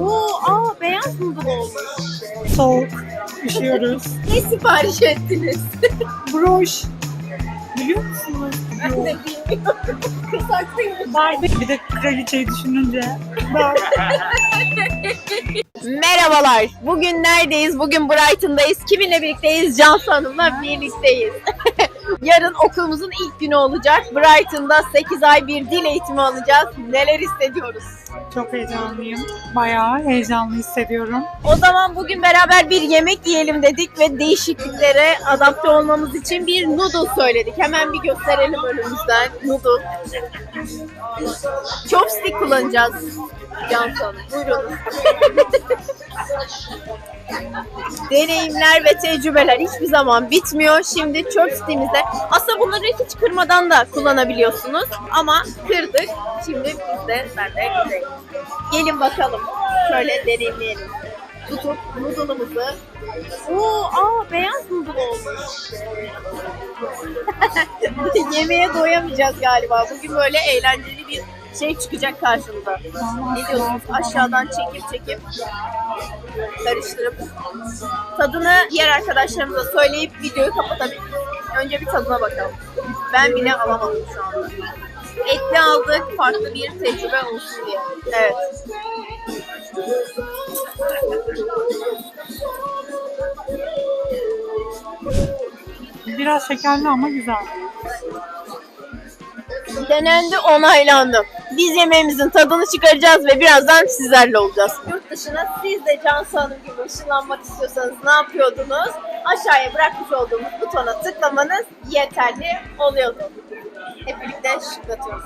Oo, aa beyaz noodle olmuş. Soğuk. Üşüyoruz. Ne sipariş ettiniz? Broş. Biliyor musunuz? Ben de bilmiyorum. Kısaklıyım. Barbie. Bir de kraliçeyi düşününce. Merhabalar. Bugün neredeyiz? Bugün Brighton'dayız. Kiminle birlikteyiz? Cansu Hanım'la birlikteyiz. Yarın okulumuzun ilk günü olacak. Brighton'da 8 ay bir dil eğitimi alacağız. Neler hissediyoruz? Çok heyecanlıyım. Bayağı heyecanlı hissediyorum. O zaman bugün beraber bir yemek yiyelim dedik ve değişikliklere adapte olmamız için bir noodle söyledik. Hemen bir gösterelim önümüzden. Noodle. Chopstick kullanacağız. Cansu Hanım. Buyurun. Deneyimler ve tecrübeler hiçbir zaman bitmiyor. Şimdi chopstick'imizde aslında bunları hiç kırmadan da kullanabiliyorsunuz. Ama kırdık. Şimdi biz de ben de kırayım. Gelin bakalım. Şöyle deneyimleyelim. Tutup noodle'ımızı. Oo, aa beyaz noodle olmuş. Yemeğe doyamayacağız galiba. Bugün böyle eğlenceli bir şey çıkacak karşımıza. Ne diyorsunuz? Aşağıdan çekip çekip karıştırıp tadını diğer arkadaşlarımıza söyleyip videoyu kapatabiliriz. Önce bir tadına bakalım. Ben bile alamadım şu anda. Etli aldık, farklı bir tecrübe olsun diye. Evet. Biraz şekerli ama güzel. Denendi, onaylandı. Biz yemeğimizin tadını çıkaracağız ve birazdan sizlerle olacağız. Yurt dışına siz de Cansu Hanım gibi ışınlanmak istiyorsanız ne yapıyordunuz? Aşağıya bırakmış olduğumuz butona tıklamanız yeterli oluyordu. Hep birlikte şıklatıyoruz.